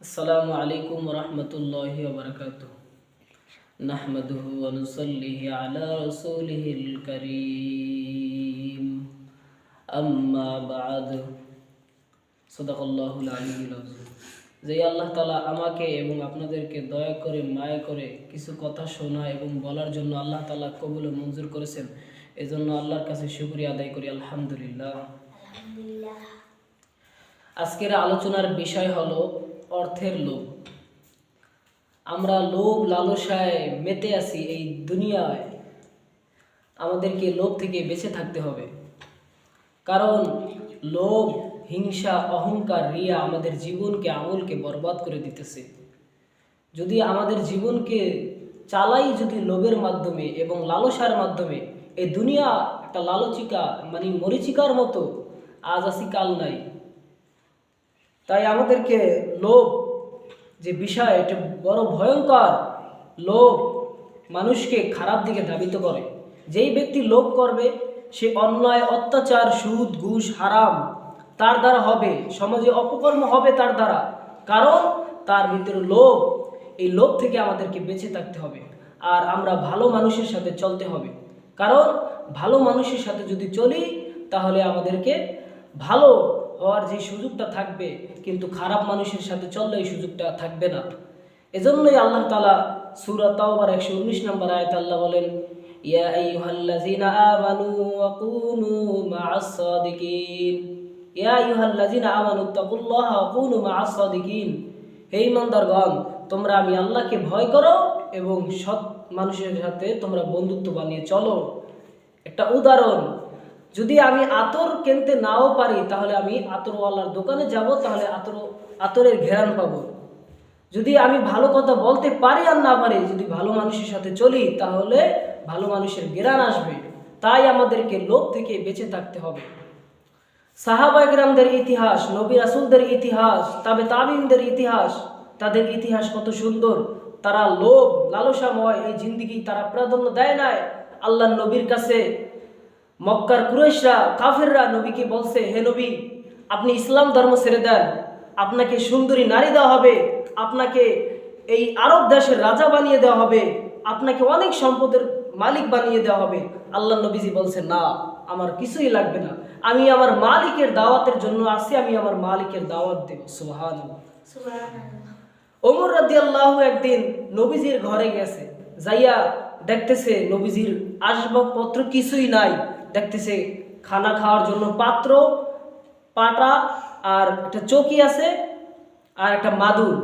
السلام عليكم ورحمة الله وبركاته نحمده ونصلي على رسوله الكريم أما بعد صدق الله العلي العظيم যে আল্লাহ তালা আমাকে এবং আপনাদেরকে দয়া করে মায়া করে কিছু কথা শোনা এবং বলার জন্য আল্লাহ তালা কবুল ও মঞ্জুর করেছেন এজন্য আল্লাহর কাছে শুকরিয়া আদায় করি আলহামদুলিল্লাহ আজকের আলোচনার বিষয় হলো অর্থের লোভ। আমরা লোভ লালসায় মেতে আছি এই দুনিয়ায়। আমাদেরকে লোভ থেকে বেঁচে থাকতে হবে। কারণ লোভ, হিংসা, অহংকার রিয়া আমাদের জীবনকে আমলকে বরবাদ করে দিতেছে। যদি আমাদের জীবনকে চালাই যদি লোভের মাধ্যমে এবং লালসার মাধ্যমে, এই দুনিয়া একটা লালচিকা মানে মরিচিকার মতো আজ আসি কাল নাই। তাই আমাদেরকে লোভ, যে বিষয়, এটা বড় ভয়ঙ্কর লোভ মানুষকে খারাপ দিকে ধাবিত করে। যেই ব্যক্তি লোভ করবে, সে অন্যায়, অত্যাচার, সুদ, ঘুষ, হারাম তার দ্বারা হবে, সমাজে অপকর্ম হবে তার দ্বারা। কারণ তার ভিতরে লোভ, এই লোভ থেকে আমাদেরকে বেঁচে থাকতে হবে আর আমরা ভালো মানুষের সাথে চলতে হবে। কারণ ভালো মানুষের সাথে যদি চলি, তাহলে আমাদেরকে ভালো হওয়ার যে সুযোগটা থাকবে, কিন্তু খারাপ মানুষের সাথে চললে এই সুযোগটা থাকবে না। এজন্যই আল্লাহ তালা সুরা তাওবার একশো উনিশ নম্বর আয়ত আল্লাহ বলেন আমানু আমানু কুনু তোমরা আমি আল্লাহকে ভয় করো এবং সৎ মানুষের সাথে তোমরা বন্ধুত্ব বানিয়ে চলো। একটা উদাহরণ যদি আমি আতর কিনতে নাও পারি, তাহলে আমি আতরওয়ালার দোকানে যাব, তাহলে আতর, আতরের ঘেরান পাবো। যদি আমি ভালো কথা বলতে পারি আর না পারি, যদি ভালো মানুষের সাথে চলি, তাহলে ভালো মানুষের গেরান আসবে। তাই আমাদেরকে লোভ থেকে বেঁচে থাকতে হবে। সাহাবাইগ্রামদের ইতিহাস, নবী রাসুলদের ইতিহাস, তবে তাবিনদের ইতিহাস, তাদের ইতিহাস কত সুন্দর। তারা লোভ, লালসাময়, এই জিন্দিগি তারা প্রাধান্য দেয় নাই। আল্লাহ নবীর কাছে মক্কার কুরেশরা কাফেররা নবীকে বলছে হে নবী আপনি ইসলাম ধর্ম ছেড়ে দেন। আপনাকে সুন্দরী নারী দেওয়া হবে। আপনাকে এই আরব দেশের রাজা বানিয়ে দেওয়া হবে। আপনাকে অনেক সম্পদের মালিক বানিয়ে দেওয়া হবে। আল্লাহ নবীজি বলছে না আমার কিছুই লাগবে না। আমি আমার মালিকের দাওয়াতের জন্য আসি। আমি আমার মালিকের দাওয়াত দেব। সুহান ওমর রাদি আল্লাহ একদিন নবীজির ঘরে গেছে। যাইয়া দেখতেছে নবীজির আসবাবপত্র কিছুই নাই। দেখতেছে খানা খাওয়ার জন্য পাত্র, পাটা আর একটা চৌকি আছে আর একটা মাদুর।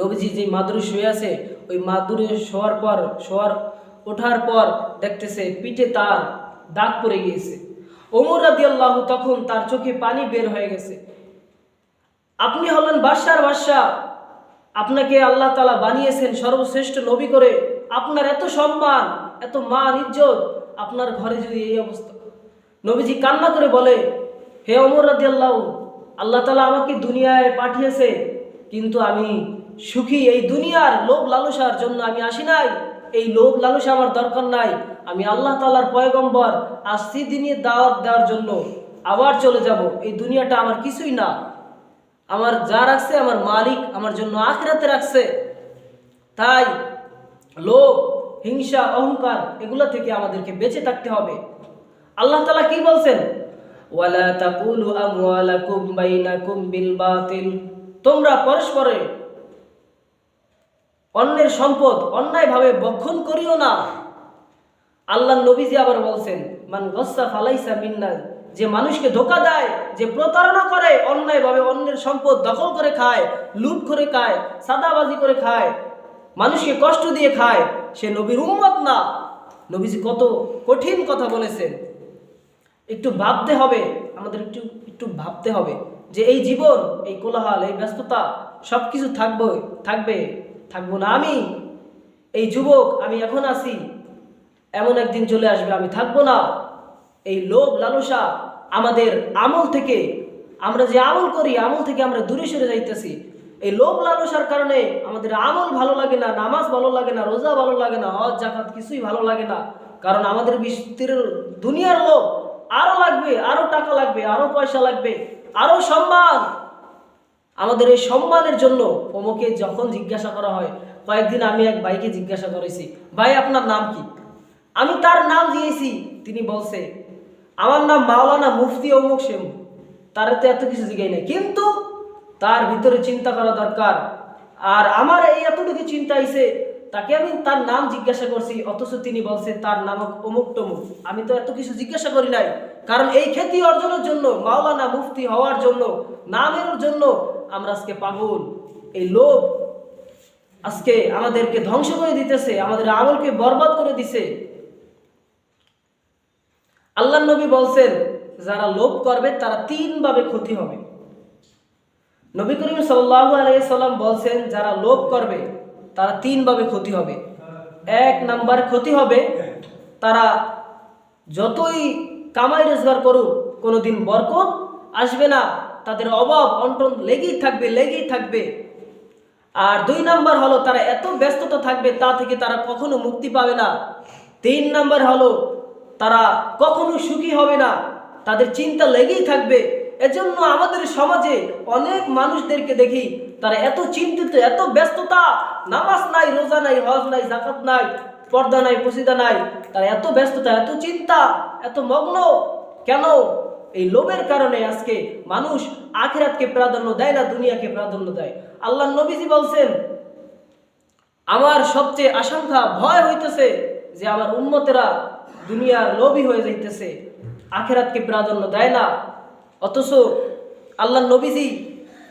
নবীজি যে মাদুরে শুয়ে আছে, ওই মাদুরে শোয়ার পর, শোয়ার, ওঠার পর দেখতেছে পিঠে তার দাগ পড়ে গিয়েছে। ওমর রাদি আল্লাহ তখন তার চোখে পানি বের হয়ে গেছে। আপনি হলেন বাদশার বাদশাহ। আপনাকে আল্লাহ তালা বানিয়েছেন সর্বশ্রেষ্ঠ নবী করে। আপনার এত সম্মান, এত মান, ইজ্জত আপনার ঘরে যদি এই অবস্থা। নবীজি কান্না করে বলে, হে অমর রাদি আল্লাহ আল্লাহ তালা আমাকে দুনিয়ায় পাঠিয়েছে, কিন্তু আমি সুখী এই দুনিয়ার লোভ লালসার জন্য আমি আসি নাই। এই লোভ লালসা আমার দরকার নাই। আমি আল্লাহ তালার পয়গম্বর আসছি দিনে দাওয়াত দেওয়ার জন্য আবার চলে যাব। এই দুনিয়াটা আমার কিছুই না। আমার যা রাখছে আমার মালিক আমার জন্য আখরাতে রাখছে। তাই লোভ হিংসা, অহংকার, এগুলো থেকে আমাদেরকে বেঁচে থাকতে হবে। আল্লাহ তালা কি বলছেন? ওয়ালা বাতিল। তোমরা পরস্পরে অন্যের সম্পদ অন্যায়ভাবে বক্ষণ করিও না। আল্লাহ নবীজি আবার বলছেন, মান গসা ফালাইসা মিন্না। যে মানুষকে ধোকা দেয়, যে প্রতারণা করে, অন্যায়ভাবে অন্যের সম্পদ দখল করে খায়, লুট করে খায়, সাদাবাজি করে খায় মানুষকে কষ্ট দিয়ে খায়, সে নবীর উম্মত না। নবীজি কত কঠিন কথা বলেছেন। একটু ভাবতে হবে, আমাদের একটু একটু ভাবতে হবে যে এই জীবন, এই কোলাহল, এই ব্যস্ততা সব কিছু থাকব, থাকবে, থাকব না আমি। এই যুবক, আমি এখন আছি। এমন একদিন চলে আসবে, আমি থাকব না। এই লোভ, লালসা আমাদের আমল থেকে, আমরা যে আমল করি, আমল থেকে আমরা দূরে সরে যাইতেছি। এই লোভ লালসার কারণে আমাদের আমল ভালো লাগে না, নামাজ ভালো লাগে না, রোজা ভালো লাগে না, হজ জাকাত কিছুই ভালো লাগে না। কারণ আমাদের বিস্তীর দুনিয়ার লোভ আরও লাগবে, আরও টাকা লাগবে, আরও পয়সা লাগবে, আরও সম্মান। আমাদের এই সম্মানের জন্য অমুকে যখন জিজ্ঞাসা করা হয়, কয়েকদিন আমি এক ভাইকে জিজ্ঞাসা করেছি, ভাই, আপনার নাম কি? আমি তার নাম দিয়েছি। তিনি বলছে, আমার নাম মাওলানা মুফতি অমুক সেম, তার তো এত কিছু জিজ্ঞাই নাই। কিন্তু তার ভিতরে চিন্তা করা দরকার। আর আমার এই এতটুকু চিন্তা আইসে তাকে আমি তার নাম জিজ্ঞাসা করছি, অথচ তিনি বলছে তার নাম অমুক টমুক আমি তো এত কিছু জিজ্ঞাসা করি নাই, কারণ এই খ্যাতি অর্জনের জন্য, মাওলানা মুফতি হওয়ার জন্য নামের জন্য আমরা আজকে পাগল। এই লোভ আজকে আমাদেরকে ধ্বংস করে দিতেছে, আমাদের আমলকে বরবাদ করে দিছে। আল্লাহ নবী বলছেন, যারা লোভ করবে, তারা তিনভাবে ক্ষতি হবে। নবী করিম সাল্লাল্লাহু আলাইহি সাল্লাম বলছেন, যারা লোভ করবে, তারা তিনভাবে ক্ষতি হবে। এক নাম্বার ক্ষতি হবে, তারা যতই কামাই রোজগার করুক, কোনোদিন বরকত আসবে না। তাদের অভাব অন্টন লেগেই থাকবে লেগেই থাকবে। আর দুই নাম্বার হলো, তারা এত ব্যস্ততা থাকবে, তা থেকে তারা কখনো মুক্তি পাবে না। তিন নাম্বার হলো, তারা কখনো সুখী হবে না। তাদের চিন্তা লেগেই থাকবে। এজন্য আমাদের সমাজে অনেক মানুষদেরকে দেখি, তারা এত চিন্তিত, এত ব্যস্ততা, নামাজ নাই, রোজা নাই, হজ নাই জাকাত নাই, পর্দা নাই পসিদা নাই, তারা এত ব্যস্ততা, এত চিন্তা, এত মগ্ন। কেন? এই লোভের কারণে আজকে মানুষ আখিরাতকে প্রাধান্য দেয় না, দুনিয়াকে প্রাধান্য দেয়। আল্লাহ নবীজি বলছেন, আমার সবচেয়ে আশঙ্কা, ভয় হইতেছে যে আমার উন্মতেরা দুনিয়ার লোভী হয়ে যাইতেছে, আখেরাতকে প্রাধান্য দেয় না। অথচ আল্লাহ নবীজি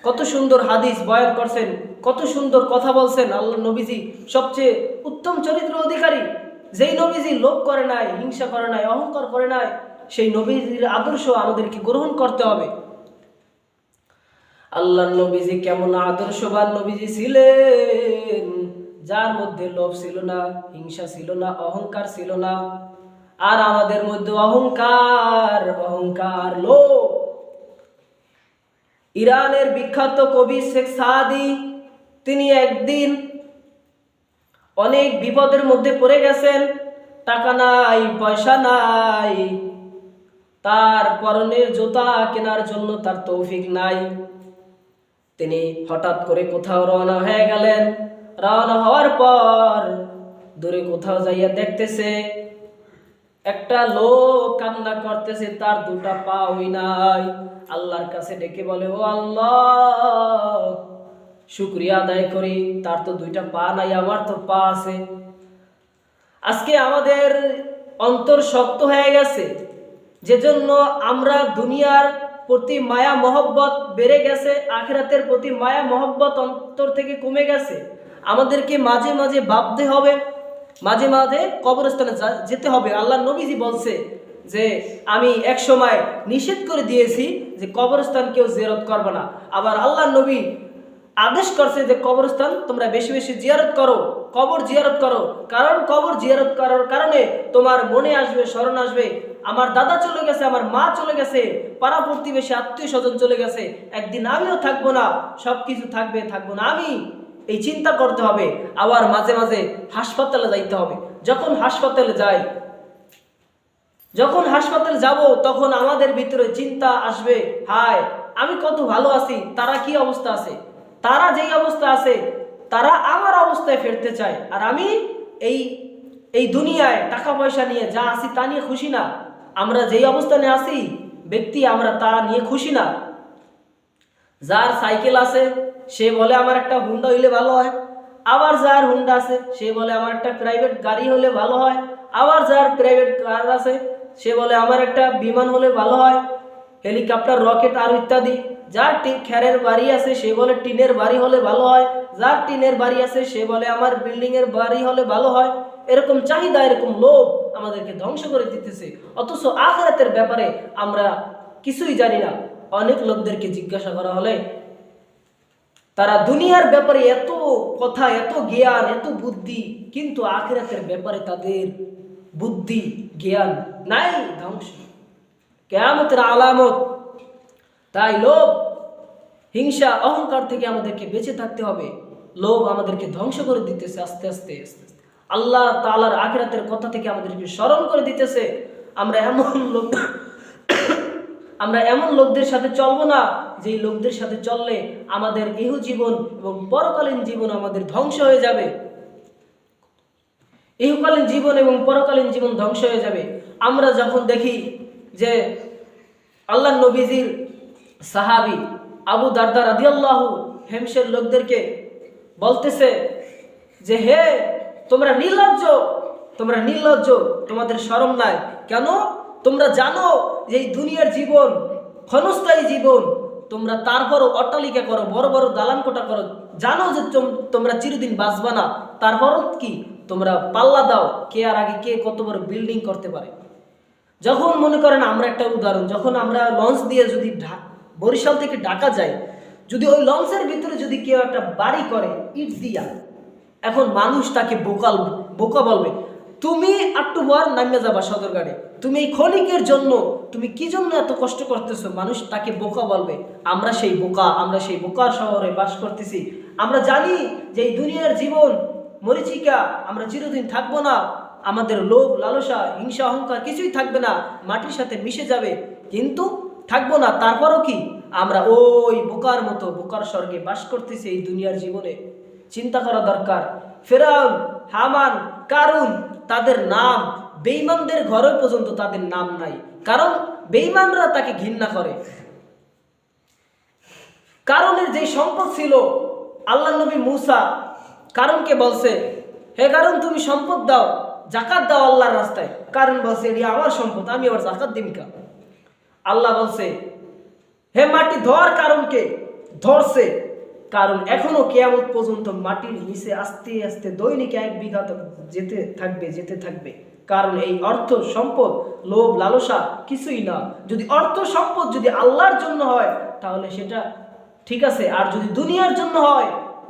কত সুন্দর হাদিস বয়ান করছেন, কত সুন্দর কথা বলছেন আল্লাহ নবীজি। সবচেয়ে উত্তম চরিত্র অধিকারী যেই নবীজি লোভ করে নাই, হিংসা করে নাই, অহংকার করে নাই, সেই নবীজির আদর্শ আমাদেরকে গ্রহণ করতে হবে। আল্লাহ নবীজি কেমন আদর্শবান নবীজি ছিলেন, যার মধ্যে লোভ ছিল না, হিংসা ছিল না, অহংকার ছিল না। আর আমাদের মধ্যে অহংকার অহংকার লোভ। ইরানের বিখ্যাত কবি শেখ সাদি, তিনি একদিন অনেক বিপদের মধ্যে পড়ে গেছেন। টাকা নাই, পয়সা নাই। তার পরনের জুতা কেনার জন্য তার তৌফিক নাই। তিনি হঠাৎ করে কোথাও রওনা হয়ে গেলেন। রওনা হওয়ার পর দূরে কোথাও যাইয়া দেখতেছে একটা লোক কান্না করতেছে, তার দুটা পা ওই নাই। আল্লাহর কাছে ডেকে বলে, ও আল্লাহ, শুক্রিয়া আদায় করি, তার তো দুইটা পা নাই, আমার তো পা আছে। আজকে আমাদের অন্তর শক্ত হয়ে গেছে। যে জন্য আমরা দুনিয়ার প্রতি মায়া, মহব্বত বেড়ে গেছে, আখেরাতের প্রতি মায়া, মহব্বত অন্তর থেকে কমে গেছে। আমাদেরকে মাঝে মাঝে ভাবতে হবে মাঝে মাঝে কবরস্থানে যেতে হবে। আল্লাহ নবীজি বলছে যে, আমি এক সময় নিষেধ করে দিয়েছি যে কবরস্থান কেউ জিয়ারত করবে না। আবার আল্লাহ নবী আদেশ করছে যে, কবরস্থান তোমরা বেশি বেশি জিয়ারত করো, কবর জিয়ারত করো। কারণ কবর জিয়ারত করার কারণে তোমার মনে আসবে, স্মরণ আসবে। আমার দাদা চলে গেছে, আমার মা চলে গেছে, পাড়া প্রতিবেশী, আত্মীয় স্বজন চলে গেছে। একদিন আমিও থাকব না সব কিছু থাকবে, থাকব না আমি। এই চিন্তা করতে হবে। আবার মাঝে মাঝে হাসপাতালে যাইতে হবে। যখন হাসপাতালে যাই, যখন হাসপাতাল যাব, তখন আমাদের ভিতরে চিন্তা আসবে, হায়, আমি কত ভালো আছি, তারা কি অবস্থা আছে? তারা যেই অবস্থা আছে, তারা আমার অবস্থায় ফিরতে চায়। আর আমি এই এই দুনিয়ায় টাকা পয়সা নিয়ে যা আছি তা নিয়ে খুশি না। আমরা যেই অবস্থানে আছি, ব্যক্তি আমরা তা নিয়ে খুশি না। যার সাইকেল আছে সে বলে, আমার একটা হুন্ডা হইলে ভালো হয়। আবার যার হুন্ডা আছে, সে বলে, আমার একটা প্রাইভেট গাড়ি হলে ভালো হয়। আবার যার প্রাইভেট কার আছে, সে বলে, আমার একটা বিমান হলে ভালো হয়। হেলিকপ্টার রকেট আর ইত্যাদি। যার খ্যারের বাড়ি আছে, সে বলে, টিনের বাড়ি হলে ভালো হয়। যার টিনের বাড়ি আছে, সে বলে, আমার বিল্ডিংয়ের বাড়ি হলে ভালো হয়। এরকম চাহিদা, এরকম লোভ আমাদেরকে ধ্বংস করে দিতেছে। অথচ আখরাতের ব্যাপারে আমরা কিছুই জানি না। অনেক লোকদেরকে জিজ্ঞাসা করা হলে তারা দুনিয়ার ব্যাপারে এত কথা, এত জ্ঞান, এত বুদ্ধি, কিন্তু আখেরাতের ব্যাপারে তাদের বুদ্ধি, জ্ঞান নাই, ধ্বংস। কেয়ামতের আলামত। তাই লোভ, হিংসা, অহংকার থেকে আমাদেরকে বেঁচে থাকতে হবে। লোভ আমাদেরকে ধ্বংস করে দিতেছে আস্তে আস্তে আস্তে আস্তে। আল্লাহ তালার আখেরাতের কথা থেকে আমাদেরকে স্মরণ করে দিতেছে। আমরা এমন লোক আমরা এমন লোকদের সাথে চলবো না, যেই লোকদের সাথে চললে আমাদের ইহ জীবন এবং পরকালীন জীবন আমাদের ধ্বংস হয়ে যাবে। ইহকালীন জীবন এবং পরকালীন জীবন ধ্বংস হয়ে যাবে। আমরা যখন দেখি যে আল্লাহ নবীজির সাহাবি আবু দারদা রাদিয়াল্লাহু হেমসের লোকদেরকে বলতেছে যে, হে, তোমরা নির্লজ্জ তোমরা নির্লজ্জ, তোমাদের শরম নাই। কেন? তোমরা জানো এই দুনিয়ার জীবন, ক্ষণস্থায়ী জীবন, তোমরা তারপরও অট্টালিকা করো, বড় বড় দালান কোটা করো, জানো যে তোমরা চিরদিন বাঁচবা না। তারপরও কি? তোমরা পাল্লা দাও, কে আর আগে কে কত বড় বিল্ডিং করতে পারে। যখন মনে করেন আমরা একটা উদাহরণ, যখন আমরা লঞ্চ দিয়ে যদি বরিশাল থেকে ঢাকা যাই, যদি ওই লঞ্চের ভিতরে যদি কেউ একটা বাড়ি করে, ইট দিয়া, এখন মানুষ তাকে বোকাল, বোকা বলবে তুমি একটু বার নামিয়ে যাবা সদরঘাটে। তুমি এই ক্ষণিকের জন্য, তুমি কি জন্য এত কষ্ট করতেছো? মানুষ তাকে বোকা বলবে। আমরা সেই বোকা, আমরা সেই বোকার শহরে বাস করতেছি। আমরা জানি যে এই দুনিয়ার জীবন মরিচিকা, আমরা চিরদিন থাকব না। আমাদের লোভ, লালসা, হিংসা, অহংকার কিছুই থাকবে না। মাটির সাথে মিশে যাবে। কিন্তু থাকব না, তারপরও কি? আমরা ওই বোকার মতো, বোকার স্বর্গে বাস করতেছি এই দুনিয়ার জীবনে। চিন্তা করা দরকার। ফেরাউন, হামান, কারুন তাদের নাম বেইমানদের ঘরে পর্যন্ত তাদের নাম নাই। কারণ বেইমানরা তাকে ঘৃণা করে। কারণের যে সম্পদ ছিল আল্লাহ নবী মুসা, কারণকে বলছে, হে কারণ, তুমি সম্পদ দাও জাকাত দাও আল্লাহর রাস্তায়। কারণ বলছে, এটি আমার সম্পদ, আমি আবার জাকাত দিন কা আল্লাহ বলছে, হে মাটি ধর কারণকে, ধরছে। কারণ এখনও কেয়ামত পর্যন্ত মাটির নিচে আস্তে আস্তে দৈনিক এক বিঘা তো যেতে থাকবে যেতে থাকবে। কারণ এই অর্থ সম্পদ, লোভ, লালসা কিছুই না। যদি অর্থ সম্পদ যদি আল্লাহর জন্য হয়, তাহলে সেটা ঠিক আছে। আর যদি দুনিয়ার জন্য হয়,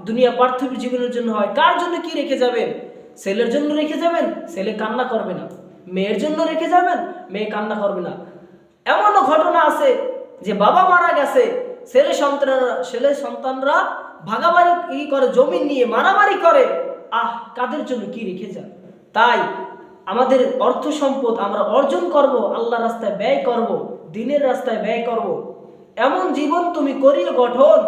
দুনিয়া পার্থিব জীবনের জন্য হয়, কার জন্য কি রেখে যাবেন? ছেলের জন্য রেখে যাবেন? ছেলে কান্না করবে না। মেয়ের জন্য রেখে যাবেন? মেয়ে কান্না করবে না। এমনও ঘটনা আছে যে বাবা মারা গেছে ছেলে সন্তানরা ছেলে সন্তানরা ই করে, জমি নিয়ে মারামারি করে। আহ, কাদের জন্য কি রেখে যান তাই আমাদের অর্থ সম্পদ আমরা অর্জন করব আল্লাহ রাস্তায় ব্যয় করব, দিনের রাস্তায় ব্যয় করব। এমন জীবন তুমি করিয়ে গঠন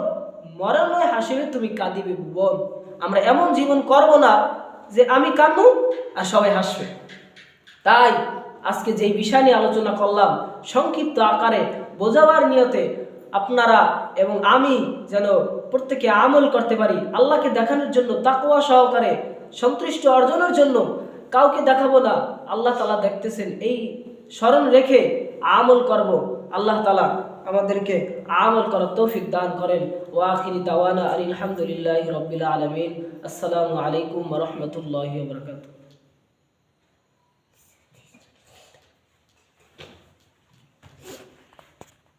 মরণ নয় হাসিবে তুমি কাঁদিবে ভুবন। আমরা এমন জীবন করব না যে আমি কান্দু আর সবাই হাসবে। তাই আজকে যেই বিষয় নিয়ে আলোচনা করলাম, সংক্ষিপ্ত আকারে বোঝাবার নিয়তে আপনারা এবং আমি যেন প্রত্যেকে আমল করতে পারি, আল্লাহকে দেখানোর জন্য তাকওয়া সহকারে, সন্তুষ্ট অর্জনের জন্য কাউকে দেখাবো না। আল্লাহ তালা দেখতেছেন, এই স্মরণ রেখে আমল করব। আল্লাহ তালা আমাদেরকে আমল করার তৌফিক দান করেন। ওয়াখিরি দাওয়ানা আলহামদুলিল্লাহ রবিল আলমিন। আসসালামু আলাইকুম রহমতুল্লাহ বরকাত